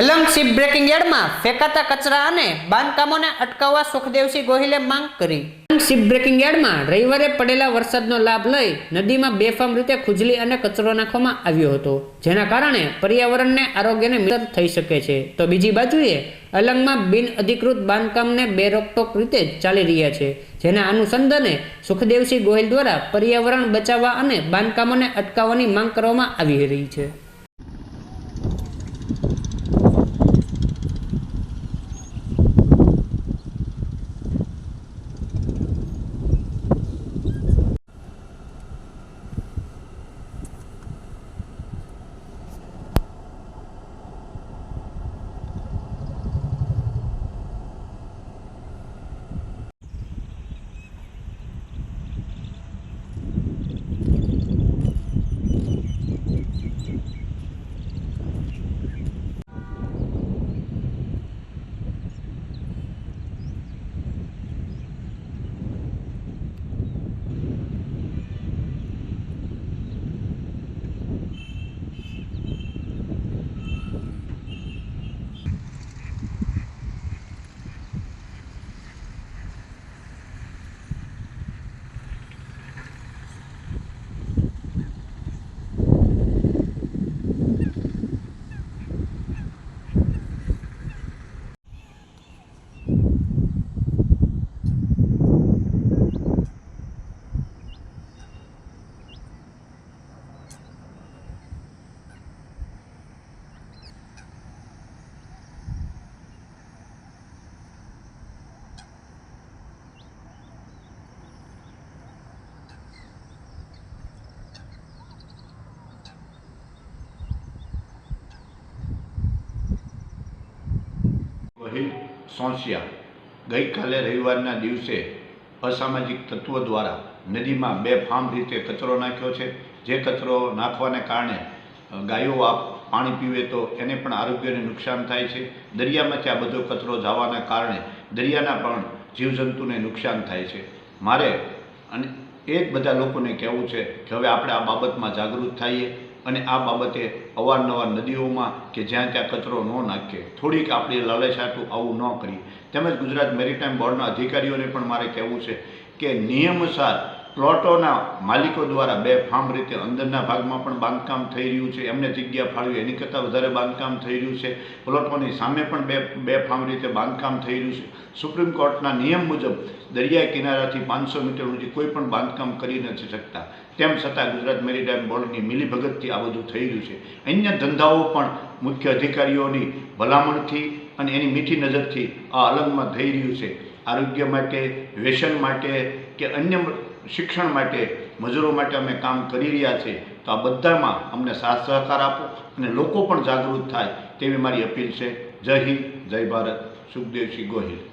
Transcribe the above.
Alang ship breaking યાર્ડમાં ફેંકાતા કચરા અને બાંધકામોને અટકાવવા સુખદેવસિંહ ગોહિલે માંગ કરી. શિપ બ્રેકિંગ યાર્ડમાં રવિવારે પડેલા વરસાદનો લાભ લઈ નદીમાં બેફામ રીતે ખુજલી અને કચરો નાખવામાં આવ્યો હતો, જેના કારણે પર્યાવરણને આરોગ્યને મિત્ર થઈ શકે છે. તો બીજી બાજુએ અલંગમાં બિન અધિકૃત બાંધકામને બે રોકટોક રીતે ચાલી રહ્યા છે, જેના અનુસંધાને સુખદેવસિંહ ગોહિલ દ્વારા પર્યાવરણ બચાવવા અને બાંધકામોને અટકાવવાની માંગ કરવામાં આવી રહી છે. સોંસિયા ગઈકાલે રવિવારના દિવસે અસામાજિક તત્વો દ્વારા નદીમાં બેફામ રીતે કચરો નાખ્યો છે. જે કચરો નાખવાને કારણે ગાયો આપ પાણી પીવે તો એને પણ આરોગ્યને નુકસાન થાય છે. દરિયામાંથી આ બધો કચરો જવાના કારણે દરિયાના પણ જીવજંતુને નુકસાન થાય છે. મારે અને એ જ બધા લોકોને કહેવું છે કે હવે આપણે આ બાબતમાં જાગૃત થઈએ. અને આ બાબતે અવારનવાર નદીઓમાં કે જ્યાં ત્યાં કચરો ન નાખીએ થોડીક આપણી લાલચાટું આવું ન કરીએ. તેમજ ગુજરાત મેરીટાઈમ બોર્ડના અધિકારીઓને પણ મારે કહેવું છે કે નિયમસાર પ્લોટોના માલિકો દ્વારા બે ફાર્મ રીતે અંદરના ભાગમાં પણ બાંધકામ થઈ રહ્યું છે. એમને જગ્યા ફાળવી, એની કરતાં વધારે બાંધકામ થઈ રહ્યું છે. પ્લોટોની સામે પણ બે બે ફાર્મ રીતે બાંધકામ થઈ રહ્યું છે. સુપ્રીમ કોર્ટના નિયમ મુજબ દરિયા કિનારાથી પાંચસો મીટર સુધી કોઈ પણ બાંધકામ કરી નથી શકતા. તેમ છતાં ગુજરાત મેરીટાઈમ બોર્ડની મિલીભગતથી આ બધું થઈ રહ્યું છે. અન્ય ધંધાઓ પણ મુખ્ય અધિકારીઓની ભલામણથી અને એની મીઠી નજરથી આ અલંગમાં થઈ રહ્યું છે. આરોગ્ય માટે, વ્યસન માટે કે અન્ય શિક્ષણ માટે, મજૂરો માટે અમે કામ કરી રહ્યા છીએ, તો આ બધામાં અમને સાથ સહકાર આપો અને લોકો પણ જાગૃત થાય તેવી મારી અપીલ છે. જય હિન્દ, જય ભારત. સુખદેવસિંહ ગોહિલ.